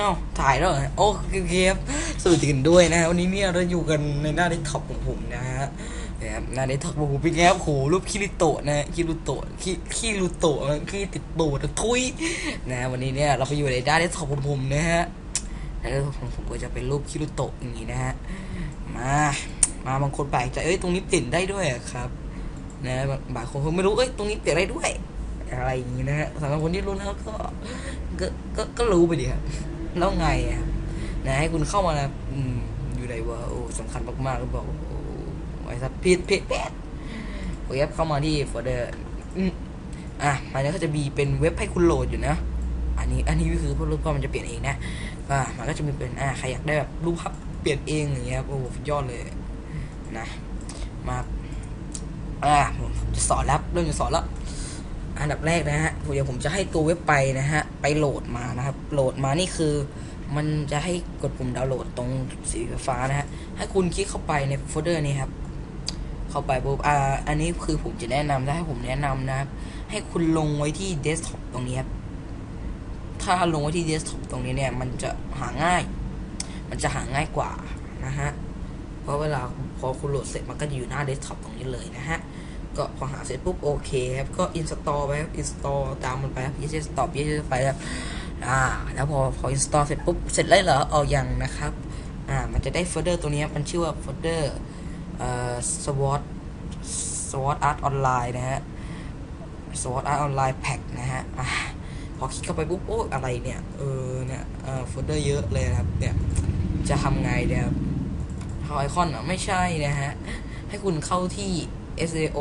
อ้าวถ่ายแล้วเหรอโอเคครับสวัสดีกันด้วยนะวันนี้เนี่ยเราอยู่กันในหน้าเดสก์ท็อปของผมนะฮะนะครับหน้าเดสก์ท็อปของผมเป็นไงครับโหรูปคิริโตะนะคิริโตะคิคิริโตะขี้ติดโตะทุยนะวันนี้เนี่ยเราไปอยู่ในหน้าเดสก์ท็อปของผมนะฮะแล้วของผมก็จะเป็นรูปคิริโตะอย่างนี้นะฮะมามาบางคนแปลกใจเอ้ยตรงนี้เปลี่ยนได้ด้วยครับนะบางบางคนเขาไม่รู้เอ้ยตรงนี้เปลี่ยนได้ด้วยอะไรอย่างนี้นะฮะสำหรับคนที่รู้แล้วก็ก็ก็ก็รู้ไปดิครับ แล้วไงอะนะให้คุณเข้ามานะอืมอยู่ไหนวะโอ้สำคัญมากๆหรือเปล่าโอ้ไว้สักผิดผิดผิดโอเคครับเข้ามาที่โฟลเดอร์อะมันก็จะมีเป็นเว็บให้คุณโหลดอยู่นะ อันนี้อันนี้คือพวกรูปภาพมันจะเปลี่ยนเองนะอ่ามันก็จะมีเป็นอ่าใครอยากได้แบบรูปภาพเปลี่ยนเองอย่างเงี้ยโอ้ยอดเลยนะมาอ่าผมจะสอนแล้วเริ่มจะสอนแล้ว อันดับแรกนะฮะเดี๋ยวผมจะให้ตัวเว็บไปนะฮะไปโหลดมานะครับ โหลดมานี่คือ มันจะให้กดปุ่มดาวน์โหลดตรงสีฟ้านะฮะให้คุณคลิกเข้าไปในโฟลเดอร์นี้ครับเข้าไปปุ๊บอ่าอันนี้คือผมจะแนะนำถ้าให้ผมแนะนำนะครับ ให้คุณลงไว้ที่เดสก์ท็อปตรงนี้ครับถ้าลงไว้ที่เดสก์ท็อปตรงนี้เนี่ย มันจะหาง่าย มันจะหาง่ายกว่านะฮะเพราะเวลาพอคุณโหลดเสร็จมันก็จะอยู่หน้าเดสก์ท็อปตรงนี้เลยนะฮะ ก็พอหาเสร็จปุ๊บโอเคครับก็อินสตอลไปครับอินสตอลตามมันไปครับ yes stop yes ไปครับอ่าแล้วพอพออินสตอลเสร็จปุ๊บเสร็จแล้วเหรอเอายังนะครับอ่ามันจะได้โฟลเดอร์ตัวนี้มันชื่อว่าโฟลเดอร์เอ่อ SWOT SWOT Art Online นะฮะ SWOT Art Online Pack นะฮะอ่าพอคลิกเข้าไปปุ๊บโอ้อะไรเนี่ยเออเนี่ยเอ่อโฟลเดอร์เยอะเลยนะครับเนี่ยจะทำไงเนี่ยครับเขาไอคอนอะไม่ใช่นะฮะให้คุณเข้าที่ SAO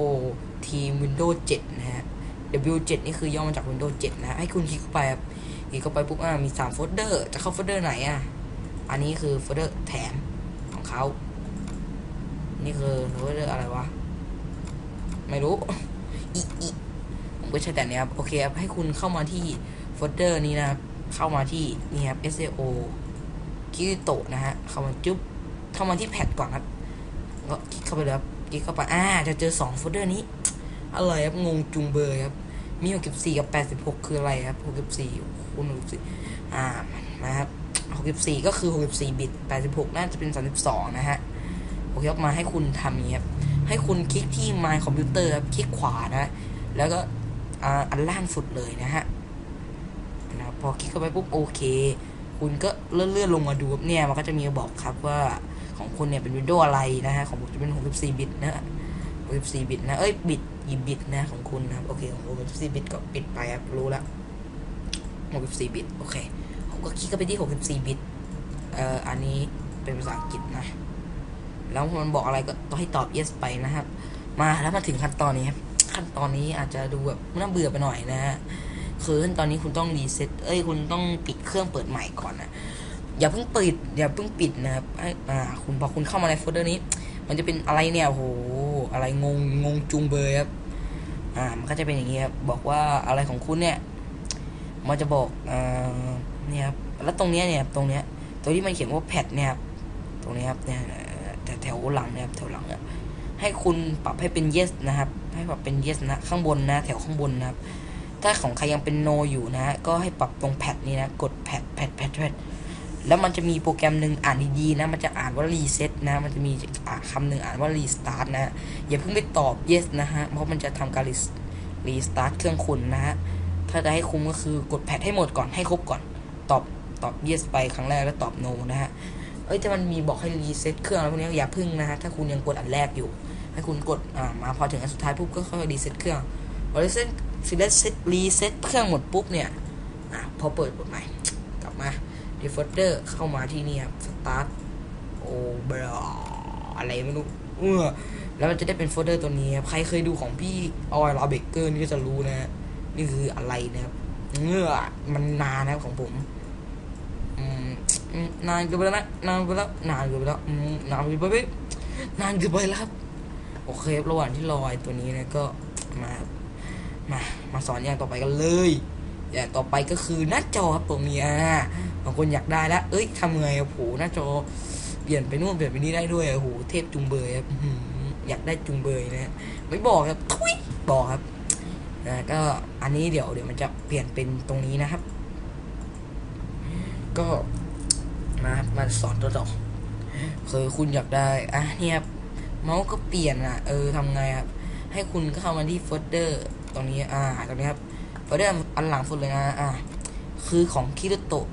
Team Windows 7 นะฮะ W7 นี่คือย่อมาจาก Windows 7 นะ ให้คุณคลิกเข้าไปครับคลิกเข้าไปปุ๊บอ่ามี 3 โฟลเดอร์ จะเข้าโฟลเดอร์ไหนอะ อันนี้คือโฟลเดอร์แถมของเขา นี่คือโฟลเดอร์อะไรวะ ไม่รู้ อีอีผมก็ใช้แต่เนี้ยครับ โอเคครับ ให้คุณเข้ามาที่โฟลเดอร์นี้นะครับ เข้ามาที่นี่ครับ SAO คิริโตะนะฮะ เข้ามาจุ๊บ เข้ามาที่แพดก่อนครับก็คลิกเข้าไปเลยครับ คลิกเข้าไป อ่า จะเจอสองโฟลเดอร์นี้ อะไรครับ งงจุงเบอร์ครับ มี64กับ86คืออะไรครับ64คูณ64อ่านะครับ64ก็คือ64บิต86น่าจะเป็น32นะฮะโอเคครับมาให้คุณทำนี้ครับ ให้คุณคลิกที่ My Computer ครับ คลิกขวานะ แล้วก็อ่าอันล่างสุดเลยนะฮะนะครับพอคลิกเข้าไปปุ๊บโอเค คุณก็เลื่อนเลื่อนลงมาดูครับเนี่ยมันก็จะมีบอกครับว่า ของคุณเนี่ยเป็นวินโดว์อะไรนะฮะของผมจะเป็น 64 บิตนะ64 บิตนะ เอ้ย บิตกี่บิตนะของคุณนะครับ โอเคของผม64 บิตก็ปิดไปครับ รู้แล้ว64 บิต โอเค ผมก็คลิกเข้าไปที่ 64 บิต เอ่อ อันนี้เป็นภาษาอังกฤษนะ แล้วมันบอกอะไรก็ต้องให้ตอบ yes ไปนะครับ มาแล้วมาถึงขั้นตอนนี้ครับ ขั้นตอนนี้อาจจะดูแบบน่าเบื่อไปหน่อยนะฮะ คือขั้นตอนนี้คุณต้องรีเซ็ต เอ้ย คุณต้องปิดเครื่องเปิดใหม่ก่อนนะ อย่าเพิ่งปิด อย่าเพิ่งปิดนะครับไอ้อ่าคุณพอคุณเข้ามาในโฟลเดอร์นี้ มันจะเป็นอะไรเนี่ยโหอะไรงงงงจุงเบยครับอ่ามันก็จะเป็นอย่างนี้ครับบอกว่าอะไรของคุณเนี่ย มันจะบอกอ่าเนี่ยครับแล้วตรงเนี้ยเนี่ยตรงเนี้ยตรงที่มันเขียนว่าแพดเนี่ยครับตรงนี้ครับเนี่ยแต่แถวหลังเนี่ยครับแถวหลังเนี่ยให้คุณปรับให้เป็น yes นะครับ ให้ปรับเป็น yes นะ ข้างบนนะ แถวข้างบนนะครับ ถ้าของใครยังเป็น no อยู่นะ ก็ให้ปรับตรงแพดนี้นะ กดแพดแพดแพดแพด แล้วมันจะมีโปรแกรมหนึ่งอ่านดีๆนะ มันจะอ่านว่ารีเซ็ตนะ มันจะมีคำหนึ่งอ่านว่ารีสตาร์ทนะ อย่าเพิ่งไปตอบ yes นะฮะ เพราะมันจะทำการรีสตาร์ทเครื่องคุณนะฮะ ถ้าจะให้คุ้มก็คือกดแพดให้หมดก่อน ให้ครบก่อน ตอบตอบ yes ไปครั้งแรกแล้วตอบ no นะฮะ เอ้ยถ้ามันมีบอกให้รีเซ็ตเครื่องแล้วพวกนี้อย่าพึ่งนะฮะ ถ้าคุณยังกดอันแรกอยู่ ให้คุณกดอ่ามาพอถึงอันสุดท้ายปุ๊บก็ค่อยรีเซ็ตเครื่องพอรีเซ็ตรีเซ็ตรีเซ็ตเครื่องหมดปุ๊บเนี่ยอ่าพอเปิดบทใหม่ มาดีโฟลเดอร์เข้ามาที่นี่ครับ start โอ้บลาอะไรไม่รู้เออแล้วมันจะได้เป็นโฟลเดอร์ตัวนี้ครับ ใครเคยดูของพี่ออยลาเบเกอร์นี่ก็จะรู้นะ นี่คืออะไรนะครับเงื่อมันนานนะครับของผมนานเกินไปแล้วนะนานไปแล้วนานเกินไปแล้วนานเกินไปนานเกินไปแล้วครับโอเคระหว่างที่รอไอ้ตัวนี้นะก็มามามาสอนอย่างต่อไปกันเลย อย่างต่อไปก็คือหน้าจอครับตรงนี้อะบางคนอยากได้แล้ว เอ้ยทำไงโอ้โหหน้าจอ เปลี่ยนไปนู่นเปลี่ยนไปนี่ได้ด้วยโอ้โหเทพจุงเบยครับอยากได้จุงเบยนะไม่บอกครับทุยบอกครับนะก็อันนี้เดี๋ยวเดี๋ยวมันจะเปลี่ยนเป็นตรงนี้นะครับ ก็มามาสอนตัวต่อคือคุณอยากได้อะเนี่ยเมาส์ก็เปลี่ยนอะ เออทำไงครับ ให้คุณก็เข้ามาที่โฟลเดอร์ตรงนี้อ่าตรงนี้ครับ โฟลเดอร์อันหลังสุดเลยนะอ่าคือของคิโตโตะ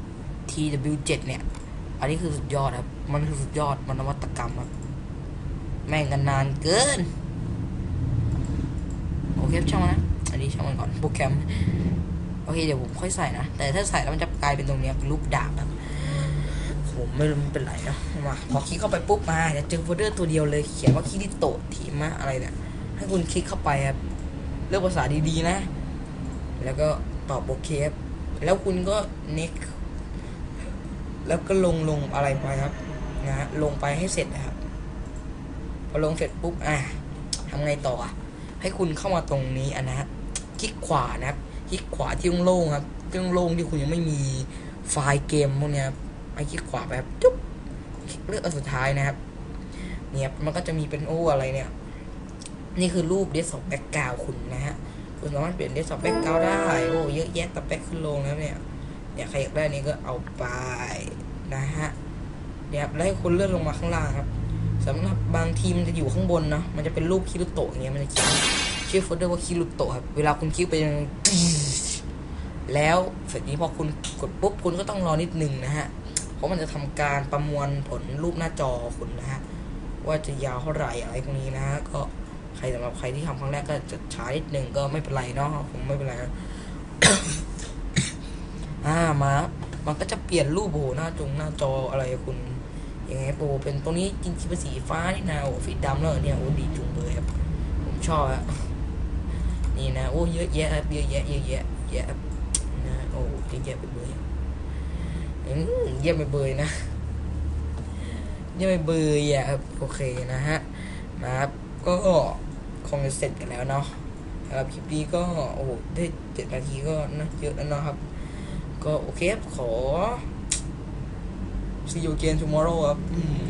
TW7 เนี่ย อันนี้คือสุดยอดครับ มันคือสุดยอด มันนวัตกรรมครับ แม่งกันนานเกิน โอเคช่างมันนะ อันนี้ช่างมันก่อน โปรแกรม โอเค เดี๋ยวผมค่อยใส่นะ แต่ถ้าใส่แล้วมันจะกลายเป็นตรงนี้เป็นรูปดาบแบบผมไม่รู้มันเป็นไรนะมาพอคลิกเข้าไปปุ๊บมาจะเจอโฟลเดอร์ตัวเดียวเลย เขียนว่าคิริโตะทีมะอะไรเนี่ย ให้คุณคลิกเข้าไปครับ เลือกภาษาดีๆนะ แล้วก็ตอบโอเคครับแล้วคุณก็ next แล้วก็ลงลงอะไรไปครับนะฮะลงไปให้เสร็จนะครับ พอลงเสร็จปุ๊บอะทำไงต่ออะให้คุณเข้ามาตรงนี้อันนะฮะคลิกขวานะครับคลิกขวาที่โล่งครับที่โล่งที่คุณยังไม่มีไฟล์เกมพวกเนี้ยครับไปคลิกขวาไปครับจุ๊บคลิกเลือกอันสุดท้ายนะครับ เนี่ยมันก็จะมีเป็นโอ้อะไรเนี่ย นี่คือรูปเดสก์แบ็กกราวคุณนะฮะ คุณสามารถเปลี่ยนเดสก์ท็อปแบ็กกราวได้โอ้เยอะแยะตับแบ็กขึ้นลงแล้วเนี่ยเนี่ยใครอยากได้นี้ก็เอาไปนะฮะเนี่ยครับแล้วให้คุณเลื่อนลงมาข้างล่างครับสำหรับบางทีมันจะอยู่ข้างบนเนาะมันจะเป็นรูปคิรุโตะอย่างเงี้ยมันจะเขียนชื่อโฟลเดอร์ว่าคิรุโตะครับเวลาคุณคลิกไปยังแล้วเสร็จนี้พอคุณกดปุ๊บคุณก็ต้องรอนิดหนึ่งนะฮะเพราะมันจะทำการประมวลผลรูปหน้าจอคุณนะฮะว่าจะยาวเท่าไหร่อะไรพวกนี้นะฮะก็ รสำหรับใครที่ทำครั้งแรกก็จะช้านิดหนึ่งก็ไม่เป็นไรเนาะผมไม่เป็นไรอ่ามา มันก็จะเปลี่ยนรูปโอ้โหหน้าจงหน้าจออะไรคุณยังไงโปรเป็นตรงนี้จริงๆเป็นสีฟ้านี่นะโอ้สีดำแล้วเนี่ยโอ้ดีจุงเลยครับผมชอบอะนี่นะโอ้เยอะแยะครับเยอะแยะเยอะแยะเยอะนะโอ้เยอะแยะไปเบยอืมเยี่ยมไปเบยนะเยี่ยมไปเบยอะครับโอเคนะฮะมาครับก็ คงจะเสร็จกันแล้วเนาะสำหรับคลิปนี้ก็โอ้ได้เจ็ดนาทีก็นะเยอะแล้วเนาะครับ ก็โอเคครับขอ see you again tomorrow ครับ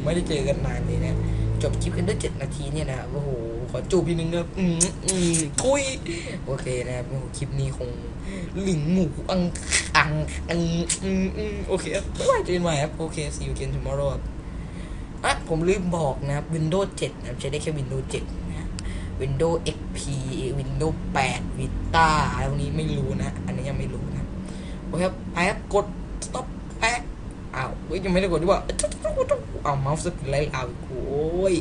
ไม่ได้เจอกันนานเลยนี่ยจบคลิปกันด้วยเจ็ดนาทีเนี่ยนะโอ้โหขอจูบทีนึงครับอืมอืมคุยโอเคนะครับโอ้โหคลิปนี้คงหลิงหมูอังอังอังอืมอืมโอเคครับบ๊ายบายเจอกันใหม่ครับโอเค see you again tomorrow ครับอะผมลืมบอกนะครับ Windows 7นะใช้ได้แค่ Windows 7นะ Windows XP Windows 8 Vita อะไรพวกนี้ไม่รู้นะ อันนี้ยังไม่รู้นะโอเคครับไปครับกด stop แป๊ะอ้าวเฮ้ยยังไม่ได้กดดีกว่าเอาเมาส์สปินไลท์เอาโอ้ย